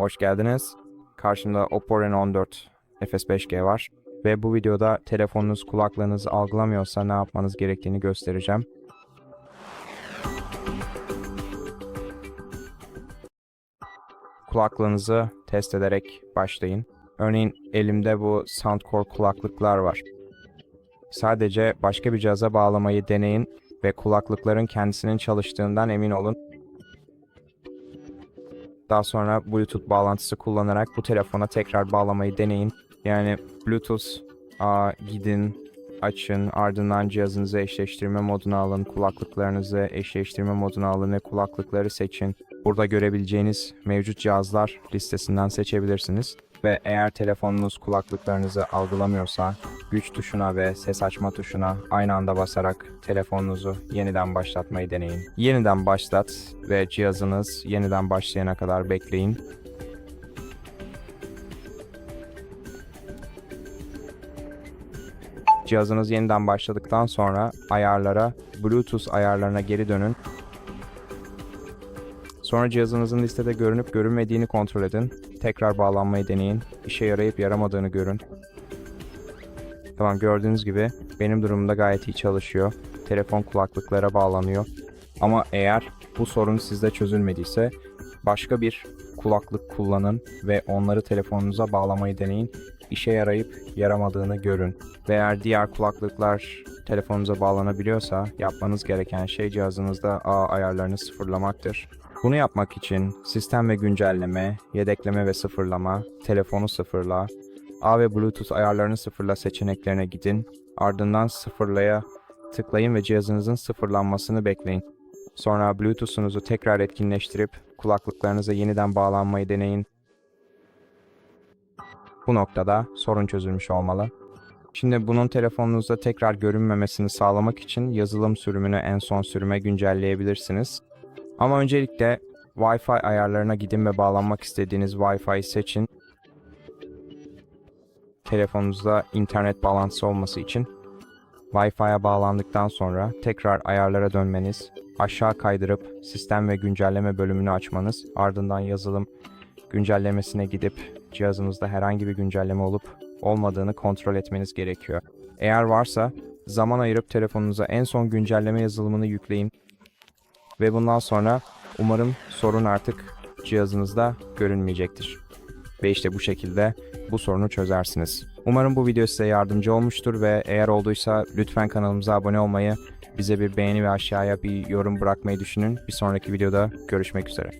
Hoş geldiniz. Karşımda Oppo Reno 14 FS5G var. Ve bu videoda telefonunuz kulaklığınızı algılamıyorsa ne yapmanız gerektiğini göstereceğim. Kulaklığınızı test ederek başlayın. Örneğin elimde bu Soundcore kulaklıklar var. Sadece başka bir cihaza bağlamayı deneyin ve kulaklıkların kendisinin çalıştığından emin olun. Daha sonra Bluetooth bağlantısı kullanarak bu telefona tekrar bağlamayı deneyin. Yani Bluetooth aa, gidin, açın, ardından cihazınızı eşleştirme moduna alın, kulaklıklarınızı eşleştirme moduna alın ve kulaklıkları seçin. Burada görebileceğiniz mevcut cihazlar listesinden seçebilirsiniz. Ve eğer telefonunuz kulaklıklarınızı algılamıyorsa güç tuşuna ve ses açma tuşuna aynı anda basarak telefonunuzu yeniden başlatmayı deneyin. Yeniden başlat ve cihazınız yeniden başlayana kadar bekleyin. Cihazınız yeniden başladıktan sonra ayarlara, Bluetooth ayarlarına geri dönün. Sonra cihazınızın listede görünüp görünmediğini kontrol edin. Tekrar bağlanmayı deneyin. İşe yarayıp yaramadığını görün. Tamam gördüğünüz gibi benim durumumda gayet iyi çalışıyor. Telefon kulaklıklara bağlanıyor. Ama eğer bu sorun sizde çözülmediyse başka bir kulaklık kullanın ve onları telefonunuza bağlamayı deneyin. İşe yarayıp yaramadığını görün. Ve eğer diğer kulaklıklar telefonunuza bağlanabiliyorsa yapmanız gereken şey cihazınızda ağ ayarlarını sıfırlamaktır. Bunu yapmak için sistem ve güncelleme, yedekleme ve sıfırlama, telefonu sıfırla, ağ ve Bluetooth ayarlarını sıfırla seçeneklerine gidin. Ardından sıfırlaya tıklayın ve cihazınızın sıfırlanmasını bekleyin. Sonra Bluetooth'unuzu tekrar etkinleştirip kulaklıklarınıza yeniden bağlanmayı deneyin. Bu noktada sorun çözülmüş olmalı. Şimdi bunun telefonunuzda tekrar görünmemesini sağlamak için yazılım sürümünü en son sürüme güncelleyebilirsiniz. Ama öncelikle Wi-Fi ayarlarına gidin ve bağlanmak istediğiniz Wi-Fi'yi seçin. Telefonunuzda internet bağlantısı olması için Wi-Fi'ye bağlandıktan sonra tekrar ayarlara dönmeniz, aşağı kaydırıp sistem ve güncelleme bölümünü açmanız, ardından yazılım güncellemesine gidip cihazınızda herhangi bir güncelleme olup olmadığını kontrol etmeniz gerekiyor. Eğer varsa zaman ayırıp telefonunuza en son güncelleme yazılımını yükleyin ve bundan sonra umarım sorun artık cihazınızda görünmeyecektir. Ve işte bu şekilde bu sorunu çözersiniz. Umarım bu video size yardımcı olmuştur ve eğer olduysa lütfen kanalımıza abone olmayı, bize bir beğeni ve aşağıya bir yorum bırakmayı düşünün. Bir sonraki videoda görüşmek üzere.